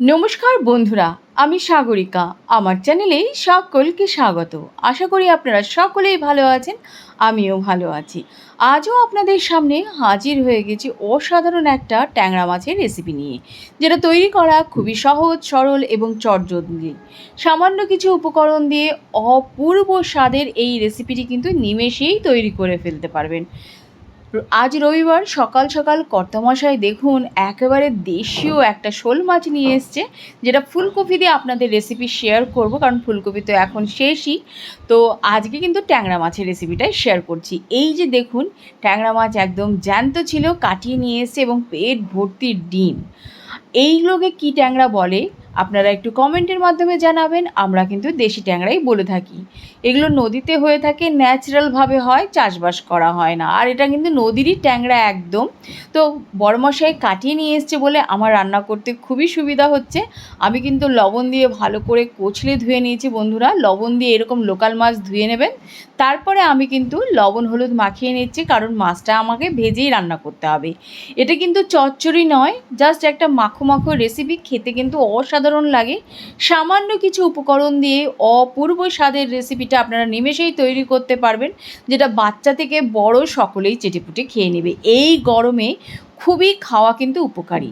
নমস্কার বন্ধুরা, আমি সাগরিকা। আমার চ্যানেলে সকলকে স্বাগত। আশা করি আপনারা সকলেই ভালো আছেন, আমিও ভালো আছি। আজও আপনাদের সামনে হাজির হয়ে গেছি অসাধারণ একটা ট্যাংরা মাছের রেসিপি নিয়ে, যেটা তৈরি করা খুবই সহজ, সরল এবং চটজলদি। সামান্য কিছু উপকরণ দিয়ে অপূর্ব স্বাদের এই রেসিপিটি কিন্তু নিমেষেই তৈরি করে ফেলতে পারবেন। আজ রবিবার সকাল সকাল কর্তামশাই দেখুন, একেবারে দেশীয় একটা শোল মাছ নিয়ে এসছে, যেটা ফুলকপি দিয়ে আপনাদের রেসিপি শেয়ার করব, কারণ ফুলকপি তো এখন শেষই। তো আজকে কিন্তু ট্যাংরা মাছের রেসিপিটাই শেয়ার করছি। এই যে দেখুন, ট্যাংরা মাছ একদম জ্যান্ত ছিল, কাটিয়ে নিয়ে এসছে এবং পেট ভর্তি ডিম। এইগুলোকে কী ট্যাংরা বলে? আপনারা একটু কমেন্টের মাধ্যমে জানাবেন, আমরা কিন্তু দেশি ট্যাংরাই বলে থাকি। এগুলো নদীতে হয়ে থাকে ন্যাচারালভাবে হয়, চাষবাস করা হয় না। আর এটা কিন্তু নদীরই ট্যাংরা একদম। তো বড়মশাই কাটিয়ে নিয়ে এসছে বলে আমার রান্না করতে খুবই সুবিধা হচ্ছে। আমি কিন্তু লবণ দিয়ে ভালো করে কচলে ধুয়ে নিয়েছি বন্ধুরা। লবণ দিয়ে এরকম লোকাল মাছ ধুয়ে নেবেন। তারপরে আমি কিন্তু লবণ হলুদ মাখিয়ে নিচ্ছি, কারণ মাছটা আমাকে ভেজেই রান্না করতে হবে। এটা কিন্তু চচ্চড়ি নয়, জাস্ট একটা মাখো মাখো রেসিপি খেতে কিন্তু অসাধারণ লাগে। সামান্য কিছু উপকরণ দিয়ে অপূর্ব স্বাদের রেসিপিটা আপনারা নিমেষেই তৈরি করতে পারবেন, যেটা বাচ্চা থেকে বড় সকলেই চেটেপুটে খেয়ে নেবে। এই গরমে খুবই খাওয়া কিন্তু উপকারী।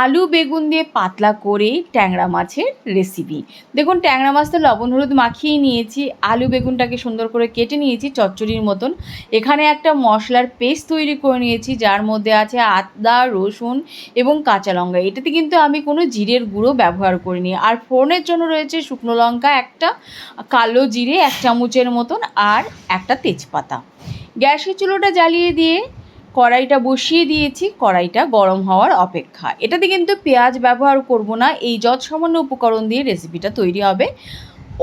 আলু, বেগুন দিয়ে পাতলা করে ট্যাংরা মাছের রেসিপি দেখুন, ট্যাংরা মাছটা লবণ, হলুদ মাখিয়ে নিয়েছি, আলু, বেগুনটাকে সুন্দর করে কেটে নিয়েছি চচ্চড়ির মতন। এখানে একটা মশলার পেস্ট তৈরি করে নিয়েছি, যার মধ্যে আছে আদা, রসুন এবং কাঁচা লঙ্কা। এটাতে কিন্তু আমি কোনো জিরের গুঁড়ো ব্যবহার করিনি। আর ফোড়নের জন্য রয়েছে শুকনো লঙ্কা, একটা কালো জিরে, এক চামচের মতন, আর একটা তেজপাতা। গ্যাসের চুলোটা জ্বালিয়ে দিয়ে কড়াইটা বসিয়ে দিয়েছি, কড়াইটা গরম হওয়ার অপেক্ষা। এটাতে কিন্তু পেঁয়াজ ব্যবহার করব না, এই যত সামান্য উপকরণ দিয়ে রেসিপিটা তৈরি হবে।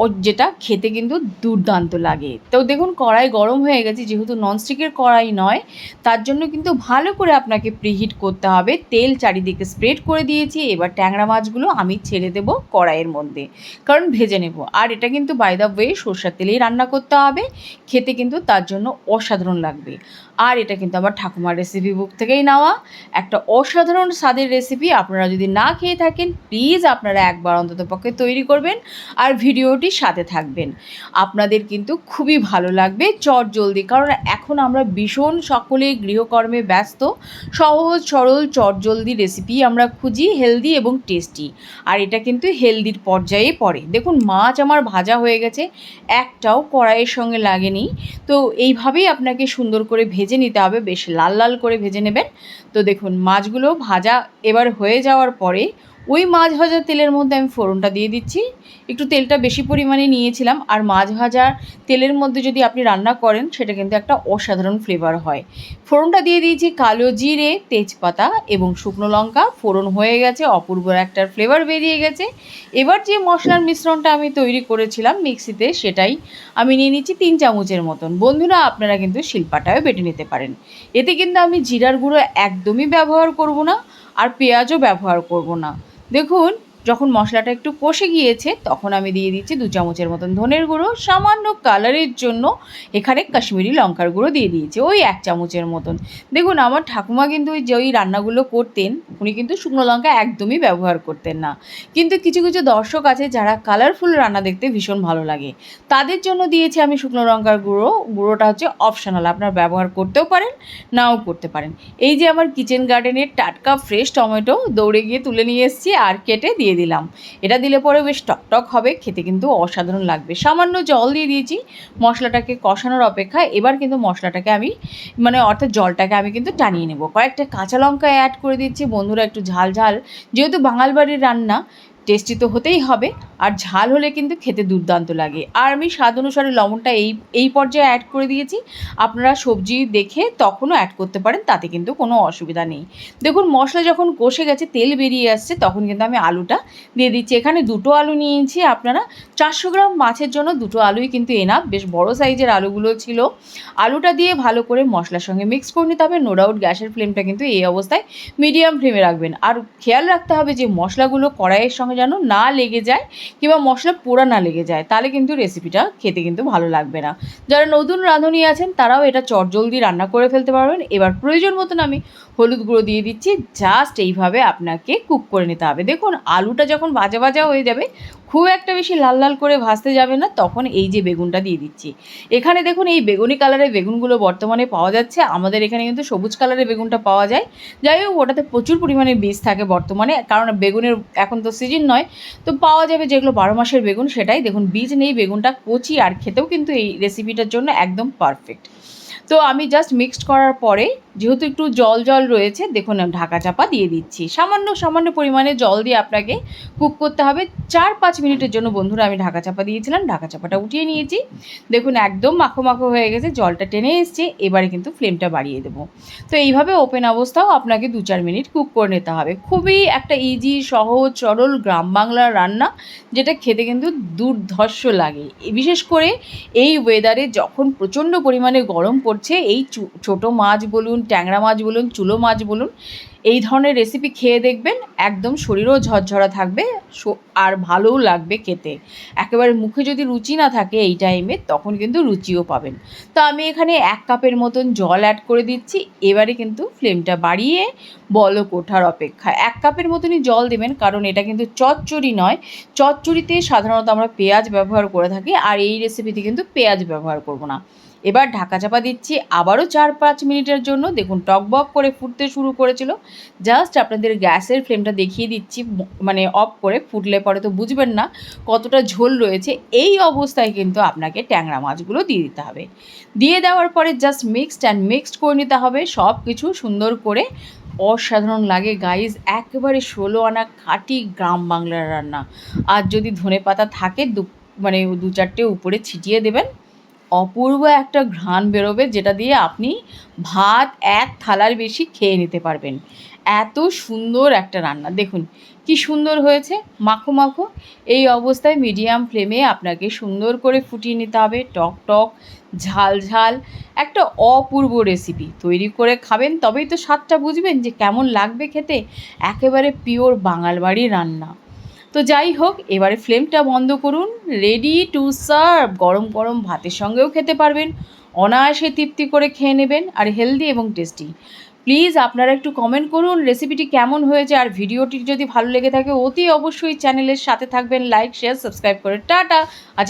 ও যেটা খেতে কিন্তু দুর্দান্ত লাগে। তো দেখুন, কড়াই গরম হয়ে গেছে, যেহেতু ননস্টিকের কড়াই নয়, তার জন্য কিন্তু ভালো করে আপনাকে প্রিহিট করতে হবে। তেল চারিদিকে স্প্রেড করে দিয়েছি, এবার ট্যাংরা মাছগুলো আমি ছেড়ে দেবো কড়াইয়ের মধ্যে, কারণ ভেজে নেব। আর এটা কিন্তু বাই দ্য ওয়ে সর্ষার তেলেই রান্না করতে হবে, খেতে কিন্তু তার জন্য অসাধারণ লাগবে। আর এটা কিন্তু আমার ঠাকুমার রেসিপি বুক থেকেই নেওয়া। একটা অসাধারণ স্বাদের রেসিপি আপনারা যদি না খেয়ে থাকেন প্লিজ আপনারা একবার অন্তত পক্ষে তৈরি করবেন। আর ভিডিওটির সাথে থাকবেন। আপনাদের কিন্তু খুবই ভালো লাগবে, চট জলদি। কারণ এখন আমরা ভীষণ সকলে গৃহকর্মে ব্যস্ত। সহজ, সরল, চট জলদি রেসিপি আমরা খুঁজি হেলদি এবং টেস্টি আর এটা কিন্তু হেলদির পর্যায়ে পড়ে। দেখুন, মাছ আমার ভাজা হয়ে গেছে, একটাও কড়াইয়ের সঙ্গে লাগেনি। তো এইভাবেই আপনাকে সুন্দর করে ভেজে নিতে হবে, বেশ লাল লাল করে ভেজে নেবেন। তো দেখুন, মাছগুলো ভাজা এবার হয়ে যাওয়ার পরে ওই মাছ ভাজার তেলের মধ্যে আমি ফোড়নটা দিয়ে দিচ্ছি। একটু তেলটা বেশি পরিমাণে নিয়েছিলাম, আর মাছ ভাজার তেলের মধ্যে যদি আপনি রান্না করেন, সেটা কিন্তু একটা অসাধারণ ফ্লেভার হয়। ফোড়নটা দিয়ে দিয়েছি কালো জিরে, তেজপাতা এবং শুকনো লঙ্কা। ফোড়ন হয়ে গেছে অপূর্ব একটা ফ্লেভার বেরিয়ে গেছে। এবার যে মশলার মিশ্রণটা আমি তৈরি করেছিলাম মিক্সিতে, সেটাই আমি নিয়ে নিচ্ছি তিন চামচের মতন। বন্ধুরা, আপনারা কিন্তু শিল্পাটাও বেটে নিতে পারেন। এতে কিন্তু আমি জিরার গুঁড়ো একদমই ব্যবহার করব না, আর পেঁয়াজও ব্যবহার করব না। দেখুন যখন মশলাটা একটু কষে গিয়েছে, তখন আমি দিয়ে দিচ্ছি দু চামচের মতন ধনের গুঁড়ো, সামান্য কালারের জন্য এখানে কাশ্মীরি লঙ্কার গুঁড়ো দিয়ে দিয়েছি, ওই এক চামচের মতন। দেখুন, আমার ঠাকুমা কিন্তু ওই যে ওই রান্নাগুলো করতেন, উনি কিন্তু শুকনো লঙ্কা একদমই ব্যবহার করতেন না। কিন্তু কিছু কিছু দর্শক আছে যারা কালারফুল রান্না দেখতে ভীষণ ভালো লাগে। তাদের জন্য দিয়েছি আমি শুকনো লঙ্কার গুঁড়ো, গুঁড়োটা হচ্ছে অপশনাল আপনার ব্যবহার করতেও পারেন, নাও করতে পারেন। এই যে আমার কিচেন গার্ডেনের টাটকা ফ্রেশ টমেটো দৌড়ে গিয়ে তুলে নিয়ে এসেছি আর কেটে দিয়ে দিলাম। এটা দিলে পরে বেশ টকটক হবে, খেতে কিন্তু অসাধারণ লাগবে। সামান্য জল দিয়ে দিয়েছি, মশলাটাকে কষানোর অপেক্ষা এবার কিন্তু মশলাটাকে আমি মানে অর্থাৎ জলটাকে আমি কিন্তু টানিয়ে নেব। কয়েকটা কাঁচা লঙ্কা অ্যাড করে দিচ্ছি। বন্ধুরা একটু ঝাল ঝাল, যেহেতু বাঙাল বাড়ির রান্না টেস্টি তো হতেই হবে। আর ঝাল হলে কিন্তু খেতে দুর্দান্ত লাগে। আর আমি স্বাদ অনুসারে লবণটা এই এই পর্যায়ে অ্যাড করে দিয়েছি। আপনারা সবজি দেখে তখনও অ্যাড করতে পারেন, তাতে কিন্তু কোনো অসুবিধা নেই। দেখুন, মশলা যখন কষে গেছে, তেল বেরিয়ে আসছে, তখন কিন্তু আমি আলুটা দিয়ে দিচ্ছি। এখানে দুটো আলু নিয়েছি আপনারা। চারশো গ্রাম মাছের জন্য দুটো আলুই কিন্তু এনাফ বেশ বড় সাইজের আলুগুলো ছিল। আলুটা দিয়ে ভালো করে মশলার সঙ্গে মিক্স করে নিতে হবে। নো ডাউট গ্যাসের ফ্লেমটা কিন্তু এই অবস্থায় মিডিয়াম ফ্লেমে রাখবেন। আর খেয়াল রাখতে হবে যে মশলাগুলো কড়াইয়ের সঙ্গে যেন না লেগে যায় কিংবা মশলা পোড়া না লেগে যায়, তাহলে কিন্তু রেসিপিটা খেতে কিন্তু ভালো লাগবে না। যারা নতুন রাঁধুনি আছেন, তারাও এটা চটজলদি রান্না করে ফেলতে পারবেন। এবার প্রয়োজন মতন আমি হলুদ গুঁড়ো দিয়ে দিচ্ছি জাস্ট এইভাবে আপনাকে কুক করে নিতে হবে। দেখুন, আলুটা যখন ভাজা ভাজা হয়ে যাবে খুব একটা বেশি লাল লাল করে ভাজতে যাবে না, তখন এই যে বেগুনটা দিয়ে দিচ্ছি। এখানে দেখুন, এই বেগুনি কালারের বেগুনগুলো বর্তমানে পাওয়া যাচ্ছে। আমাদের এখানে কিন্তু সবুজ কালারের বেগুনটা পাওয়া যায়। যাই হোক, ওটাতে প্রচুর পরিমাণে বীজ থাকে বর্তমানে, কারণ বেগুনের এখন তো সিজন নয়। তো পাওয়া যাবে যেগুলো বারো মাসের বেগুন, সেটাই। দেখুন, বীজ নেই, বেগুনটা কচি আর খেতেও কিন্তু এই রেসিপিটার জন্য একদম পারফেক্ট তো আমি জাস্ট মিক্সড করার পরে যেহেতু একটু জল জল রয়েছে, দেখুন ঢাকা চাপা দিয়ে দিচ্ছি। সামান্য সামান্য পরিমাণে জল দিয়ে আপনাকে কুক করতে হবে। চার, পাঁচ মিনিটের জন্য বন্ধুরা আমি ঢাকা চাপা দিয়েছিলাম, ঢাকা চাপাটা উঠিয়ে নিয়েছি। দেখুন একদম মাখো মাখো হয়ে গেছে, জলটা টেনে এসছে, এবারে কিন্তু ফ্লেমটা বাড়িয়ে দেবো। তো এইভাবে ওপেন অবস্থাও আপনাকে দু চার মিনিট কুক করে নিতে হবে। খুবই একটা ইজি সহজ, সরল গ্রাম বাংলার রান্না, যেটা খেতে কিন্তু দুর্ধর্ষ লাগে। বিশেষ করে এই ওয়েদারে যখন প্রচণ্ড পরিমাণে গরম পড়ছে, এই ছোটো মাছ বলুন ট্যাংরা মাছ বলুন, চুলো মাছ বলুন, এই ধরনের রেসিপি খেয়ে দেখবেন একদম শরীরও ঝরঝরা থাকবে আর ভালোও লাগবে খেতে। একেবারে মুখে যদি রুচি না থাকে এই টাইমে তখন কিন্তু রুচিও পাবেন। তো আমি এখানে এক কাপের মতন জল অ্যাড করে দিচ্ছি, এবারে কিন্তু ফ্লেমটা বাড়িয়ে বলক ওঠার অপেক্ষা এক কাপের মতনই জল দেবেন, কারণ এটা কিন্তু চচ্চড়ি নয়। চচ্চড়িতে সাধারণত আমরা পেঁয়াজ ব্যবহার করে থাকি, আর এই রেসিপিতে কিন্তু পেঁয়াজ ব্যবহার করব না। এবার ঢাকা চাপা দিচ্ছি। আবারও চার পাঁচ মিনিটের জন্য দেখুন টকবক করে ফুটতে শুরু করেছিল। জাস্ট আপনাদের গ্যাসের ফ্লেমটা দেখিয়ে দিচ্ছি মানে অফ করে ফুটলে পরে তো বুঝবেন না কতটা ঝোল রয়েছে। এই অবস্থায় কিন্তু আপনাকে ট্যাংরা মাছগুলো দিয়ে দিতে হবে। দিয়ে দেওয়ার পরে জাস্ট মিক্সড অ্যান্ড মিক্সড করে নিতে হবে। সব কিছু সুন্দর করে অসাধারণ লাগে গাইজ একেবারে ষোলো আনা খাঁটি গ্রাম বাংলার রান্না। আর যদি ধনে পাতা থাকে দু মানে দু চারটে উপরে ছিটিয়ে দেবেন অপূর্ব একটা ঘ্রাণ বেরোবে যেটা দিয়ে আপনি ভাত এক থালার বেশি খেয়ে নিতে পারবেন। এত সুন্দর একটা রান্না। দেখুন, কি সুন্দর হয়েছে। মাখো মাখো। এই অবস্থায় মিডিয়াম ফ্লেমে আপনাকে সুন্দর করে ফুটিয়ে নিতে হবে। টক টক, ঝাল ঝাল। একটা অপূর্ব রেসিপি তৈরি করে খাবেন। তবেই তো স্বাদটা বুঝবেন যে কেমন লাগবে খেতে। একেবারে পিওর বাঙাল বাড়ির রান্না। তো যাই হোক, এবারে ফ্লেমটা বন্ধ করুন রেডি টু সার্ভ গরম গরম ভাতের সঙ্গেও খেতে পারবেন, অনায়াসে তৃপ্তি করে খেয়ে নেবেন, আর হেলদি এবং টেস্টি প্লিজ আপনারা একটু কমেন্ট করুন রেসিপিটি কেমন হয়েছে, আর ভিডিওটি যদি ভালো লেগে থাকে, অতি অবশ্যই চ্যানেলের সাথে থাকবেন লাইক শেয়ার সাবস্ক্রাইব করে। টাটা! আজ